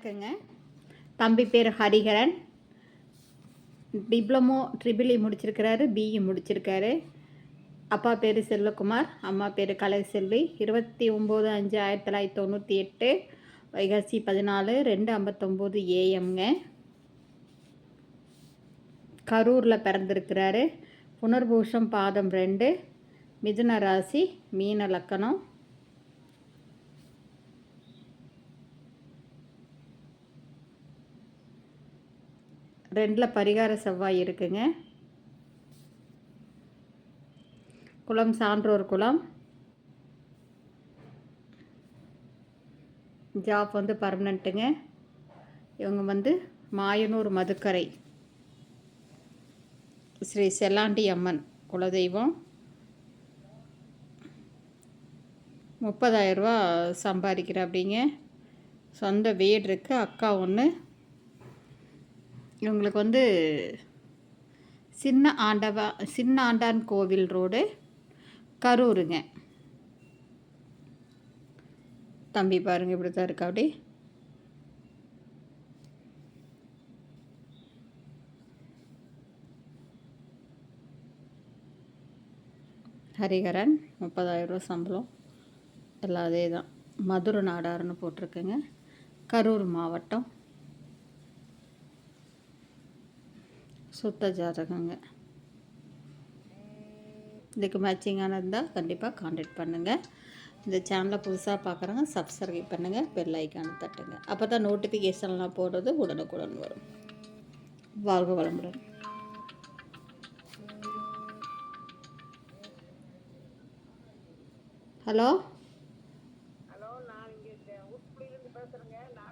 இருக்குங்க தம்பி பேர் ஹரிஹரன் டிப்ளமோ ட்ரிபிள் இ முடிச்சிருக்கிறாரு பிஇ முடிச்சிருக்காரு. அப்பா பேர் செல்வகுமார் அம்மா பேர் கலைசெல்வி. இருபத்தி ஒம்பது அஞ்சு ஆயிரத்தி தொள்ளாயிரத்தி தொண்ணூற்றி எட்டு வைகாசி பதினாலு ரெண்டு ஐம்பத்தொம்போது ஏஎம்ங்க. கரூரில் பிறந்திருக்கிறாரு. புனர்பூஷம் பாதம் ரெண்டு மிதுன ராசி மீன லக்கணம். ரெண்டில் பரிகார செவ்வாய் இருக்குங்க. குளம் சான்றோர் குளம். ஜாப் வந்து பர்மனண்ட்டுங்க இவங்க வந்து மாயனூர் மதுக்கரை. ஸ்ரீ செல்லாண்டி அம்மன் குலதெய்வம். முப்பதாயிரரூபா சம்பாதிக்கிற அப்படிங்க. சொந்த வீடு இருக்குது அக்கா ஒன்று இவங்களுக்கு வந்து சின்ன ஆண்டவா சின்ன ஆண்டான் கோவில் ரோடு கரூருங்க. தம்பி பாருங்க இப்படி தான் இருக்கா அப்படி? ஹரிஹரன் முப்பதாயிரரூவா சம்பளம். எல்லாம் அதே தான் மதுரை நாடாருன்னு போட்டிருக்குங்க. கரூர் மாவட்டம். சுத்த ஜாதகங்க. இதுக்கு மேட்சிங்கானது இருந்தால் கண்டிப்பாக காண்டாக்ட் பண்ணுங்கள் இந்த சேனலை புதுசாக பார்க்குறாங்க சப்ஸ்கிரைப் பண்ணுங்கள் பெல் ஐக்கான தட்டுங்க. அப்போ தான் நோட்டிஃபிகேஷன்லாம் போடுறது உடனுக்குடன் வரும். வாழ்க வளமுடன். ஹலோ?